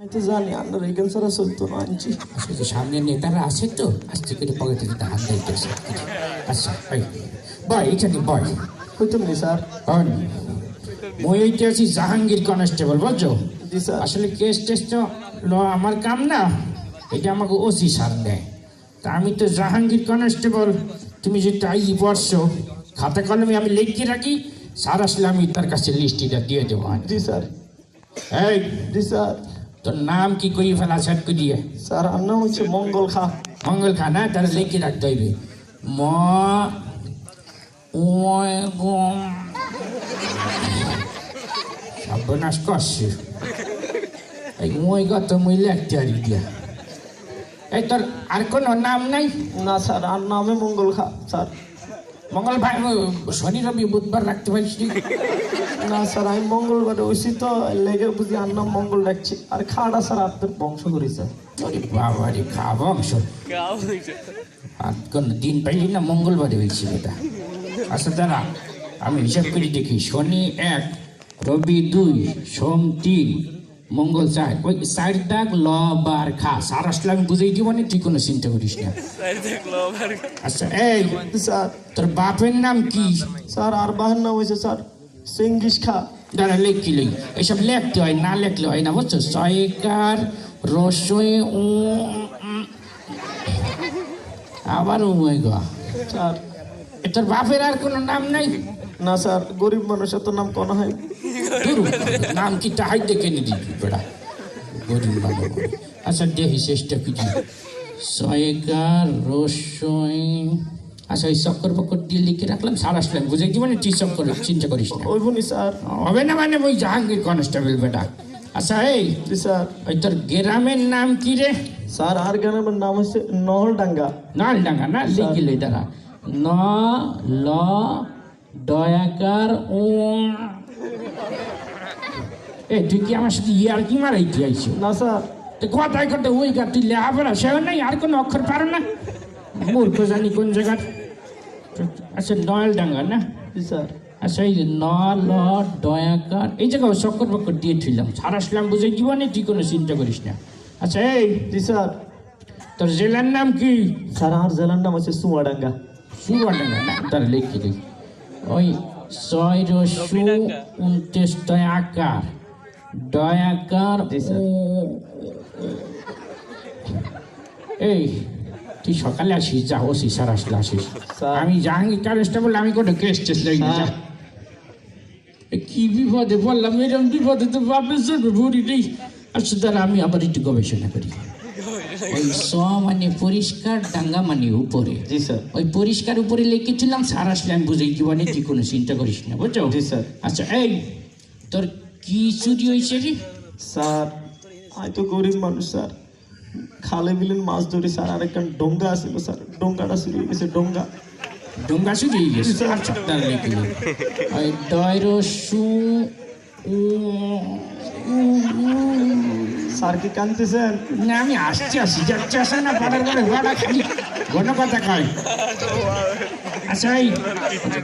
আমি তো জানি চলতো না আনছি আসলে সামনে নেতারা আছে তো? আস্তে করে পকেটে থেকে হাত দিতেছে আচ্ছা এই বয় এখানে বয়। হইতাম নি স্যার। হন মই এইটা আছি জাহাঙ্গীর কনস্টেবল বুঝছ জি স্যার। আসলে কেস টেস তো আমার কাম না। এটা আমাকে ওসি সার দেয়। তা আমি তো জাহাঙ্গীর কনস্টেবল তুমি যে তাই পড়ছো খাতা কলমে আমি লিখে রাখি স্যার আসলে আমি তার কাছে লিস্টিটা দিয়ে দেবো জি স্যার। এই জি স্যার। তোর নাম কি কই ফেলা সেট করিয়ে স্যার আর নাম হচ্ছে মঙ্গল খা। মঙ্গল খানা তারা লিখে রাখতে হইবে। ম সর্বনাশ করছে। এই মই গত মই লিখতে আর দিয়া এই তোর আর কোনো নাম নাই? না স্যার আর নামে মঙ্গল খা স্যার। মঙ্গল ভাই শনি রবি বুধবার রাখতে পারিস না স্যার আমি মঙ্গলবারে ওইছি তো লেগে বুঝি আর মঙ্গল ডাকছি আর খাড়া স্যার আপনার বংশ করি স্যার। ওরে বাবা রে খাওয়া আর কোন দিন পাইলি না মঙ্গলবারে হয়েছিল এটা? আচ্ছা দাঁড়া আমি হিসাব করে দেখি। শনি এক রবি দুই সোম তিন। মঙ্গল চার ওই চার দাগ ল বার খা। সার আসলে আমি বুঝাই দিব না তুই কোনো চিন্তা করিস না। আচ্ছা এই স্যার। তোর বাপের নাম কি? স্যার আর বাহার নাম হয়েছে স্যার সিঙ্গিস খা। দাঁড়া লেখি লই এসব লেখতে হয় না লেখলে হয় না বুঝছ? সয়কার রসই উ উম। আবার উময় গা। স্যার। তোর বাপের আর কোনো নাম নাই? না স্যার গরিব মানুষের তো নাম কোনো হয় নাম কি তাহাই দেখে নি দিবি বেড়া। গরিব বাবা আচ্ছা দেখি চেষ্টা করি সয়কার রসই। আচ্ছা ওই চক্কর বক্কর দিয়ে লিখে রাখলাম সার আসলাম। বুঝে কি মানে তুই চক্কর চিন্তা করিস না। ওই বনি স্যার। হবে না মানে ওই জাহাঙ্গীর কনস্টেবল বেটা। আচ্ছা এই স্যার। ওই তোর গ্রামের নাম কি রে? স্যার আর গ্রামের নাম হচ্ছে নহলডাঙ্গা নালডাঙ্গা না? লিখি লই দাঁড়া। ন ল দয়াকার ও এ তুই কি আমার সাথে ইয়ার কি মারাইতে আইছো? না স্যার। কথায় কথা ওই গা তুই লেহাপড়া সেও নাই আর কোনো অক্ষর পারো না? মূর্খ জানি কোন জায়গার। আচ্ছা নয়ালডাঙ্গা না? জি স্যার। আচ্ছা এই ন ল দয়াকার এই জায়গায় চক্কর বক্কর দিয়ে ছিলাম সারা আসলাম বুঝে জীবনে তুই কোনো চিন্তা করিস না। আচ্ছা এই জি স্যার। তোর জেলার নাম কি? স্যার আর জেলার নাম হচ্ছে সুয়াডাঙ্গা। সুবর্ণাঙ্গা না? তার লিখে ওই ছয় রসু উনত্রিশ দয়াকার দয়াকার জি, স্যার। এই তুই সকালে আসিস যা ওসি স্যার আসলে আসিস। আমি জাহাঙ্গীর কনস্টেবল আমি কোনো কেস টেস স্যার। কি বিপদে বললাম এরকম বিপদে তো বাপের জন্য ভরি নেই আচ্ছা দাঁড়া আমি আবার একটু গবেষণা করি ওই স মানে পরিষ্কার ডাঙ্গা মানে উপরে। জি স্যার। ওই পরিষ্কার উপরে লিখেছিলাম সার আসলে আমি বুঝাই জীবনে তুই কোনো চিন্তা করিস না বুঝছ? জি, স্যার। আচ্ছা এই তোর কি চুরি হয়েছে রে? স্যার আমি তো গরিব মানুষ স্যার। খালে বিলেন মাছ ধরে স্যার আর একটা ডোঙ্গা আছিল স্যার। ডোঙ্গাটা শুরু হয়ে গেছে ডোঙ্গা। ডোঙ্গা চুরি হয়ে গেছে? আচ্ছা তার লিখে দিই। ওই ডয়র স্যার কি কানতেছেন না আমি আসছি আসছি। যাচ্ছে আসে না পাড়ার করে ভাড়া খালি। ঘন কথা কয় আচ্ছা এই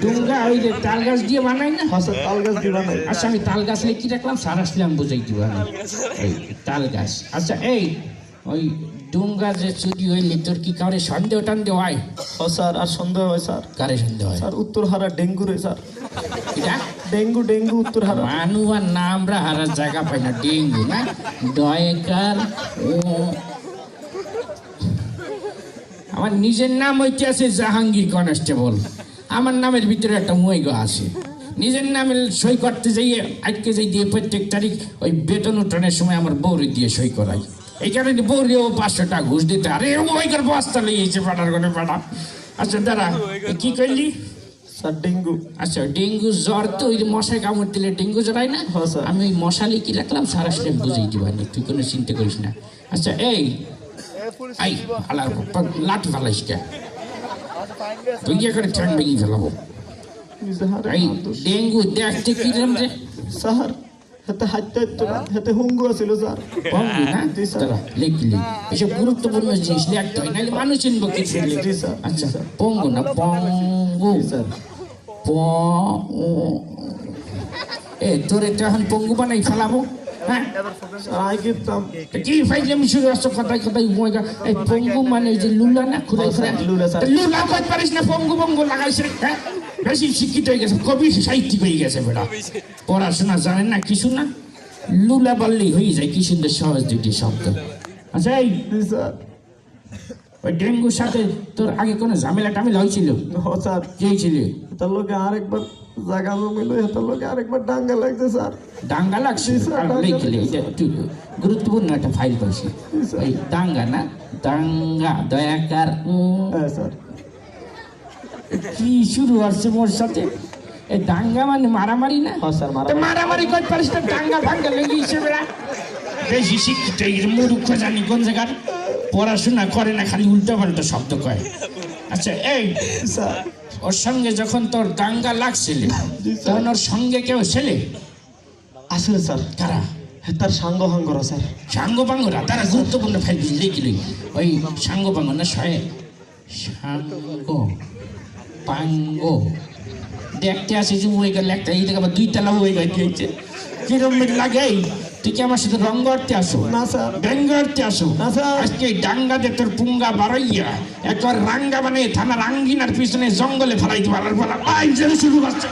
ডোঙ্গা ওই যে তাল গাছ দিয়ে বানাই না? হ্যাঁ তাল গাছ দিবা নাই আচ্ছা আমি তাল গাছ লিখে রাখলাম? সার আসলে আমি বুঝাই দিব এই তাল গাছ। আচ্ছা এই ওই ডুঙ্গা যে চুরি হইলে তোর কি কারে সন্দেহ টন্দেহ হয়? ও স্যার আর সন্দেহ হয় স্যার। কারে সন্দেহ হয়? স্যার উত্তর হারা ডেঙ্গু রে স্যার ডেঙ্গু ডেঙ্গু উত্তর হারা। মানু আর নামরা হারার জায়গা পাই না, ডেঙ্গু, না? ডয়কার ও। আমার নিজের নাম হইতে আছে জাহাঙ্গীর কনস্টেবল। আমার নামের ভিতরে একটা মৈগ আছে। নিজের নামে সই করতে যাইয়ে আজকে যাই দিয়ে প্রত্যেক তারিখ ওই বেতন উঠানোর সময় আমার বৌরি দিয়ে সই করাই। এই কারণে বৌরিও পাঁচশো টাকা ঘুষ দিতে আরে ওই করে বস্তা লেগেছে পাড়ার করে পাড়া আচ্ছা দাঁড়া, কি করলি স্যার ডেঙ্গু। আচ্ছা ডেঙ্গু জ্বর তো ওই মশায় কামড় দিলে ডেঙ্গু জ্বরাই না? হ্যাঁ। আমি ওই মশালি কি রাখলাম সারা সেটা বুঝেই দিবানি তুই কোনো চিন্তা করিস না। আচ্ছা এই আই আলার লাঠি ফালাইস তুই করে ঠ্যাং ভেঙে ফেলাবো? এই ডেঙ্গু দেখতে কিরম রে? স্যার হাতে হাতে হাতে হাতে হুঙ্গু আছিল স্যার। পঙ্গু না? জি, স্যার। লিখলি এসব গুরুত্বপূর্ণ জিনিস লিখতে হয় নাহলে মানুষ চিনবো কি জি, স্যার। আচ্ছা স্যার। পঙ্গু না পঙ্গু স্যার। এ তোর এটা এখন পঙ্গু বানাই ফেলাবো? হ্যাঁ? স্যার আই গেতাম তা কি ফাইজলামি শুরু আসছো কথায় কথায় মজা এই পঙ্গু মানে যে লুলা না? লুলা, লুলা কই পারিস না? পঙ্গু পঙ্গু লাগাইছে। হ্যাঁ? বেশি শিক্ষিত হয়ে গেছে। কবি সাহিত্যিক হয়ে গেছে বেটা। পড়াশোনা জানেন না কিছু না। লুলা বললেই হয়ে যায় কি সুন্দর সহজ দুটি শব্দ। আচ্ছা এই ওই ডেঙ্গুর সাথে তোর আগে কোনো ঝামেলা টামেলা হয়েছিল? ও স্যার। কি হয়েছিল? এটার লোকে আরেকবার জায়গা জমিল এটার লোকে আরেকবার ডাঙ্গা লাগছে স্যার। দাঙ্গা লাগছে? গুরুত্বপূর্ণ একটা ফাইল পাইছি। ওই দাঙ্গা না? দাঙ্গা দয়াকার হ্যাঁ স্যার। কি শুরু হচ্ছে মোর সাথে? এই দাঙ্গা মানে মারামারি না? হ্যাঁ স্যার মারামারি। কই পারিস না? দাঙ্গা ভাঙ্গা লেগে হিসেবে বেশি শিক্ষিত মূর্খ জানি কোন জায়গার। পড়াশোনা করে না খালি উল্টো পাল্টা শব্দ কয়। আচ্ছা এই। স্যার। ওর সঙ্গে যখন তোর দাঙ্গা লাগছিল তখন ওর সঙ্গে কেউ ছেলে? আসলে স্যার কারা? তার সাঙ্গ হাঙ্গরা স্যার। সাঙ্গ পাঙ্গরা তারা গুরুত্বপূর্ণ ফাইল কি ওই সাঙ্গ পাঙ্গ না শয়ে সাঙ্গ পাঙ্গ দেখতে আসে যে ওই গেলে একটা এই দেখে আবার দুই তালা ওই গাড়ি হয়েছে? কিরম লাগে? তুই কি আমার সাথে রঙ করতে আসো। না স্যার। ব্যঙ্গ আসো। না, স্যার। আজকে ডাঙ্গাতে তোর পুঙ্গা বাড়াইয়া একবার রাঙ্গা মানে থানা রাঙ্গিনার পিছনে জঙ্গলে ফেলাই দিবার বলা আই শুরু করছে।